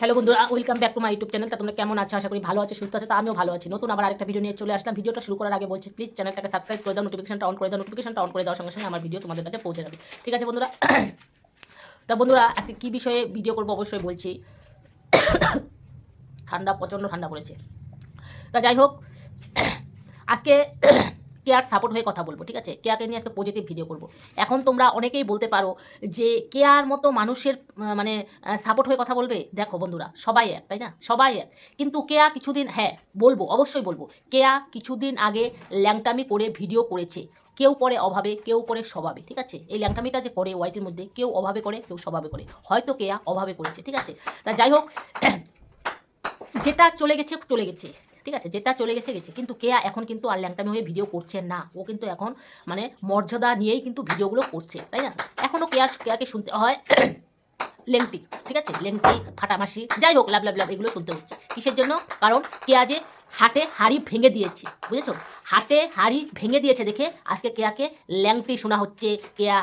Hello বন্ধুরা welcome back to my YouTube channel তা তোমরা কেমন আছো? আশা করি ভালো আছো, সুস্থ আছো, তা আমিও ভালো আছি। নতুন আবার আরেকটা ভিডিও নিয়ে চলে আসলাম। ভিডিওটা শুরু করার আগে বলছি প্লিজ চ্যানেলটাকে সাবস্ক্রাইব করে দাও নোটিফিকেশনটা অন করে দাও। নোটিফিকেশনটা অন করে দেওয়ার সঙ্গে সঙ্গে আমার ভিডিও তোমাদের কাছে পৌঁছে যাবে। ঠিক আছে বন্ধুরা? তা বন্ধুরা, আজকে কী বিষয়ে ভিডিও করব অবশ্যই বলছি। ঠান্ডা, প্রচণ্ড ঠান্ডা পড়েছে। তা যাই হোক, আজকে কেয়ার সাপোর্ট হয়ে কথা বলব, ঠিক আছে? কেয়াকে নিয়ে আজকে পজিটিভ ভিডিও করব। এখন তোমরা অনেকেই বলতে পারো যে কেয়ার মতো মানুষের মানে সাপোর্ট হয়ে কথা বলবে? দেখো বন্ধুরা, সবাই এক, তাই না? সবাই এক। কিন্তু কেয়া কিছুদিন হ্যাঁ বলব, অবশ্যই বলব। কেয়া কিছুদিন আগে ল্যাংটামি করে ভিডিও করেছে। কেউ করে অভাবে, কেউ করে স্বভাবে, ঠিক আছে? এই ল্যাংটামিটা যে করে ওয়াইটির মধ্যে, কেউ অভাবে করে, কেউ স্বভাবে করে। হয়তো কেয়া অভাবে করেছে, ঠিক আছে? তা যাই হোক, যেটা চলে গেছে চলে গেছে। ঠিক আছে? যেটা চলে গেছে গেছে। কিন্তু কেয়া এখন কিন্তু আর ল্যাংটামি হয়ে ভিডিও করছে না। ও কিন্তু এখন মানে মর্যাদা নিয়েই কিন্তু ভিডিওগুলো করছে, তাই না? এখনও কেয়ার, কেয়াকে শুনতে হয় লেংটি, ঠিক আছে? লেংটি, ফাটামাসি, যাই হোক, লাভ লাভ লাভ, এগুলো শুনতে হচ্ছে। কিসের জন্য? কারণ কেয়া যে হাটে হাড়ি ভেঙে দিয়েছে, বুঝেছ? হাটে হাড়ি ভেঙে দিয়েছে দেখে আজকে কেয়াকে ল্যাংটি শোনা হচ্ছে। কেয়া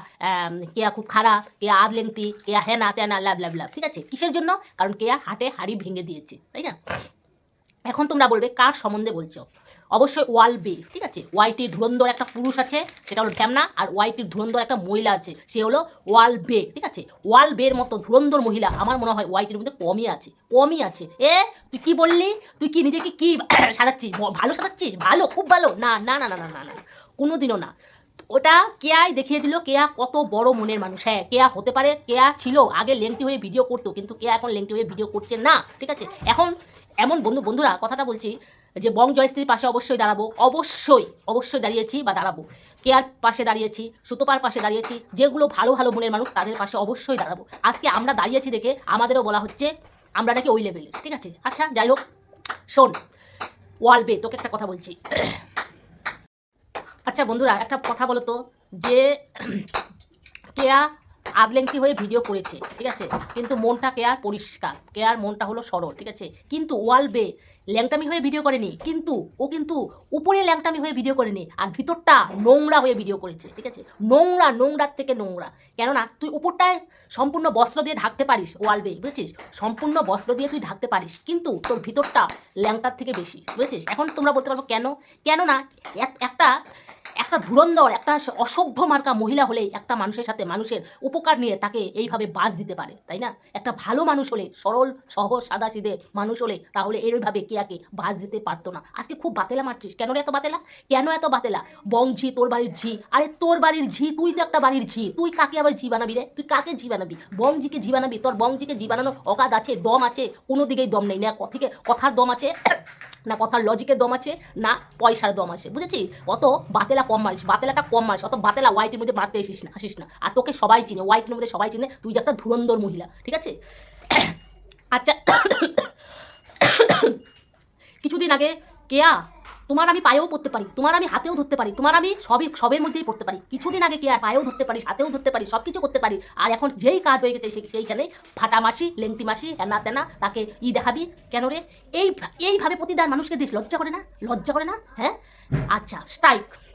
কেয়া খুব খারাপ, কেয়া আদ লেংটি, কেয়া হ্যাঁ না তেনা, লাভ লাভ লাভ, ঠিক আছে? কিসের জন্য? কারণ কেয়া হাটে হাড়ি ভেঙে দিয়েছে, তাই না? এখন তোমরা বলবে, কার সম্বন্ধে বলছো? অবশ্যই ওয়াল বে, ঠিক আছে? ওয়াইটির ধুরন্ধর একটা পুরুষ আছে, সেটা হলো ঢ্যামনা, আর ওয়াইটির ধুরন্ধর একটা মহিলা আছে, সে হলো ওয়াল বে, ঠিক আছে? ওয়াল বের মতো ধুরন্ধর মহিলা, আমার মনে হয় ওয়াইটির মধ্যে কমই আছে কমই আছে। এ, তুই কি বললি? তুই কি নিজেকে কি সাজাচ্ছিস? ভালো সাজাচ্ছিস? ভালো, খুব ভালো। না না না না না না না, কোনোদিনও না। ওটা কেয়াই দেখিয়ে দিল, কেয়া কত বড় মনের মানুষ। হ্যাঁ কেয়া হতে পারে, কেয়া ছিল, আগে লেংটি হয়ে ভিডিও করতো, কিন্তু কেয়া এখন লেংটি হয়ে ভিডিও করছে না, ঠিক আছে? এখন এমন বন্ধু, বন্ধুরা, কথাটা বলছি যে বং জয়শ্রীর পাশে অবশ্যই দাঁড়াবো, অবশ্যই অবশ্যই দাঁড়িয়েছি বা দাঁড়াবো। কেয়ার পাশে দাঁড়িয়েছি, সুতোপার পাশে দাঁড়িয়েছি, যেগুলো ভালো ভালো মনের মানুষ, তাদের পাশে অবশ্যই দাঁড়াবো। আজকে আমরা দাঁড়িয়েছি দেখে আমাদেরও বলা হচ্ছে আমরা নাকি ওই লেভেলের ঠিক আছে? আচ্ছা যাই হোক, শোন ওয়ালবে তোকে একটা কথা বলছি। আচ্ছা বন্ধুরা, একটা কথা বলো তো যে, কেয়া আদলেংটি হয়ে ভিডিও করেছে, ঠিক আছে? কিন্তু মনটা কেয়ার পরিষ্কার কেয়ার মনটা হলো সরল, ঠিক আছে? কিন্তু ওয়াল বে, ল্যাংটামি হয়ে ভিডিও করেনি, কিন্তু ও কিন্তু উপরে ল্যাংটামি হয়ে ভিডিও করেনি আর ভিতরটা নোংরা হয়ে ভিডিও করেছে, ঠিক আছে? নোংরা, নোংরার থেকে নোংরা। কেননা তুই উপরটায় সম্পূর্ণ বস্ত্র দিয়ে ঢাকতে পারিস ওয়ালবে বুঝেছিস? সম্পূর্ণ বস্ত্র দিয়ে তুই ঢাকতে পারিস, কিন্তু তোর ভিতরটা ল্যাংটার থেকে বেশি, বুঝেছিস? এখন তোমরা বলতে পারব কেন? কেননা এক- একটা একটা ধুরন্ধর, একটা অসভ্য মার্কা মহিলা হলেই একটা মানুষের সাথে মানুষের উপকার নিয়ে তাকে এইভাবে বাস দিতে পারে, তাই না? একটা ভালো মানুষ হলে, সরল, সহজ সাদা সিধে মানুষ হলে তাহলে এইভাবে কেয়াকে বাস দিতে পারতো না। আজকে খুব বাতেলা মারছিস। কেন এত বাতেলা? কেন এত বাতেলা? বং ঝি, তোর বাড়ির ঝি। আরে তোর বাড়ির ঝি, তুই তো একটা বাড়ির ঝি। তুই কাকে আবার ঝি বানাবি রে? তুই কাকে ঝি বানাবি? বংজিকে ঝি বানাবি? তোর বংজিকে ঝি বানানোর অকাদ আছে, দম আছে, কোনো দিকেই দম নেই। না থেকে, কথার দম আছে। না কথার লজিকের দম আছে, না পয়সার দম আছে, বুঝেছিস? অত বাতেলা কম মারিস, বাতেলাটা কম মারিস, অত বাতেলা হোয়াইটের মধ্যে মারতে আসিস না আসিস না। আর তোকে সবাই চিনে হোয়াইটের মধ্যে সবাই চিনে, তুই যে একটা ধুরন্দর মহিলা, ঠিক আছে? আচ্ছা কিছুদিন আগে কেয়া তোমার আমি পায়েও পড়তে পারি, তোমার আমি হাতেও ধরতে পারি, তোমার আমি সবই, সবের মধ্যেই পড়তে পারি। কিছুদিন আগে কি আর পায়েও ধরতে পারি হাতেও ধরতে পারি সব কিছু করতে পারি আর এখন যেই কাজ হয়ে গেছে সেই- সেইখানে ফাটা মাসি, লেংটি মাসি হেনা তেনা তাকে ই দেখাবি, কেন রে? এই, এইভাবে প্রতিদান মানুষকে দিস, লজ্জা করে না? লজ্জা করে না? হ্যাঁ? আচ্ছা স্ট্রাইক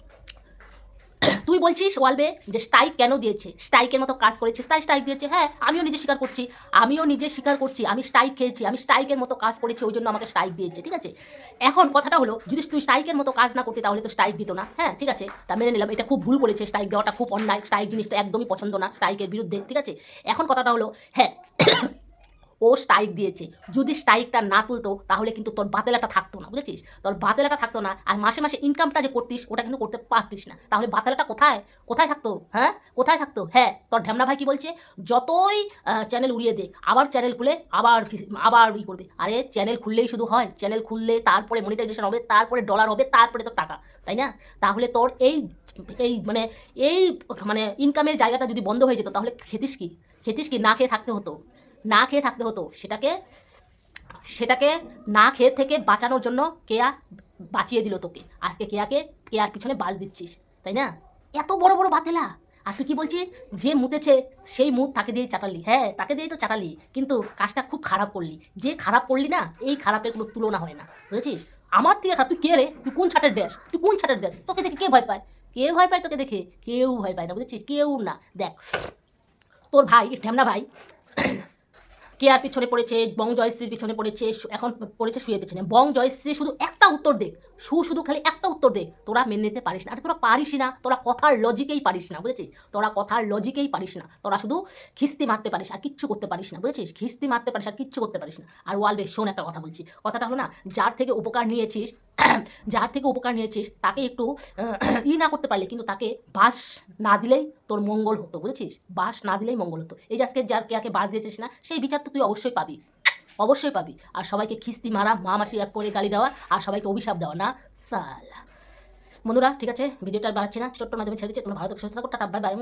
তুই বলছিস ওয়ালবে যে স্ট্রাইক কেন দিয়েছে? স্ট্রাইকের মতো কাজ করেছিস তাই স্ট্রাইক দিয়েছে। হ্যাঁ আমিও নিজে স্বীকার করছি, আমিও নিজে স্বীকার করছি, আমি স্ট্রাইক খেয়েছি, আমি স্ট্রাইকের মতো কাজ করেছি ওই জন্য আমাকে স্ট্রাইক দিয়েছে, ঠিক আছে? এখন কথাটা হলো, যদি তুই স্ট্রাইকের মতো কাজ না করতে তাহলে তো স্ট্রাইক দিত না হ্যাঁ ঠিক আছে? তা মেনে নিলাম, এটা খুব ভুল করেছে স্ট্রাইক দেওয়াটা খুব অন্যায় স্ট্রাইক জিনিসটা একদমই পছন্দ না স্ট্রাইকের বিরুদ্ধে, ঠিক আছে? এখন কথাটা হলো হ্যাঁ ও স্ট্রাইক দিয়েছে। যদি স্ট্রাইকটা না তুলতো, তাহলে কিন্তু তোর বাতেলাটা থাকতো না, বুঝেছিস? তোর বাতেলাটা থাকতো না, আর মাসে মাসে ইনকামটা যে করতিস, ওটা কিন্তু করতে পারতিস না। তাহলে বাতেলাটা কোথায়? কোথায় থাকতো? হ্যাঁ? কোথায় থাকতো? হ্যাঁ তোর ঢ্যামনা ভাই কি বলছে? যতই চ্যানেল উড়িয়ে দে, আবার চ্যানেল খুলে, আবার আবার ই করবে। আরে চ্যানেল খুললেই শুধু হয়। চ্যানেল খুললে তারপরে মনিটাইজেশন হবে, তারপরে ডলার হবে, তারপরে তোর টাকা, তাই না? তাহলে তোর এই এই মানে এই মানে ইনকামের জায়গাটা যদি বন্ধ হয়ে যেত, তাহলে খেতিস কি? খেতিস কি? না খেয়ে থাকতে হতো। না খেয়ে থাকতে হতো। সেটাকে সেটাকে না খেয়ে থেকে বাঁচানোর জন্য কেয়া বাঁচিয়ে দিল তোকে। আজকে কেয়াকে, কেয়ার পিছনে বাজ দিচ্ছিস, তাই না? এত বড় বড় বাতেলা। আর তুই কি বলছিস? যে মুতেছে, সেই মুখ তাকে দিয়ে চাটালি। হ্যাঁ তাকে দিয়েই তো চাটালি। কিন্তু কাজটা খুব খারাপ করলি। যে খারাপ করলি না, এই খারাপের কোনো তুলনা হয় না। বুঝেছিস? আমার থেকে তুই কে রে? তুই কোন ছাটের ড্রেস তুই কোন ছাটের ড্রেস তোকে দেখে কে ভয় পায়? কে ভয় পায় তোকে দেখে? কেউ ভয় পায় না, বুঝেছিস? কেউ না। দেখ, তোর ভাই ঢ্যামনা ভাই কেয়ার পিছনে পড়েছে, বং জয়শ্রীর পিছনে পড়েছে এখন পড়েছে শুয়ে পিছনে। বং জয়শ্রী শুধু একটা উত্তর দেখ সু শুধু খালি একটা উত্তর দেখ তোরা মেনে নিতে পারিস না। আরে তোরা পারিস না। তোরা কথার লজিকেই পারিস না, বুঝেছিস? তোরা কথার লজিকেই পারিস না। তোরা শুধু খিস্তি মারতে পারিস আর কিচ্ছু করতে পারিস না, বুঝেছিস? খিস্তি মারতে পারিস আর কিচ্ছু করতে পারিস না। আর ওয়ালবে, শোন একটা কথা বলছি। কথাটা হলো না, যার থেকে উপকার নিয়েছিস যার থেকে উপকার নিয়েছিস, তাকে একটু ই না করতে পারলে কিন্তু তাকে বাস না দিলেই তোর মঙ্গল হতো, বুঝেছিস? বাস না দিলেই মঙ্গল হতো। এই যে আজকে যার কেয়াকে বাস দিয়েছিস না, সেই বিচার তো তুই অবশ্যই পাবি। অবশ্যই পাবি। আর সবাইকে খিস্তি মারা, মা মাসি এক করে গালি দেওয়া, আর সবাইকে অভিশাপ দেওয়া, না? সালা। বন্ধুরা, ঠিক আছে? ভিডিওটা বাড়াচ্ছি না, ছোট্ট মাধ্যমে ছেড়ে দিচ্ছি, তোমরা ভালো থেকে, সুস্থ থাকো, টাটা, বাই বাই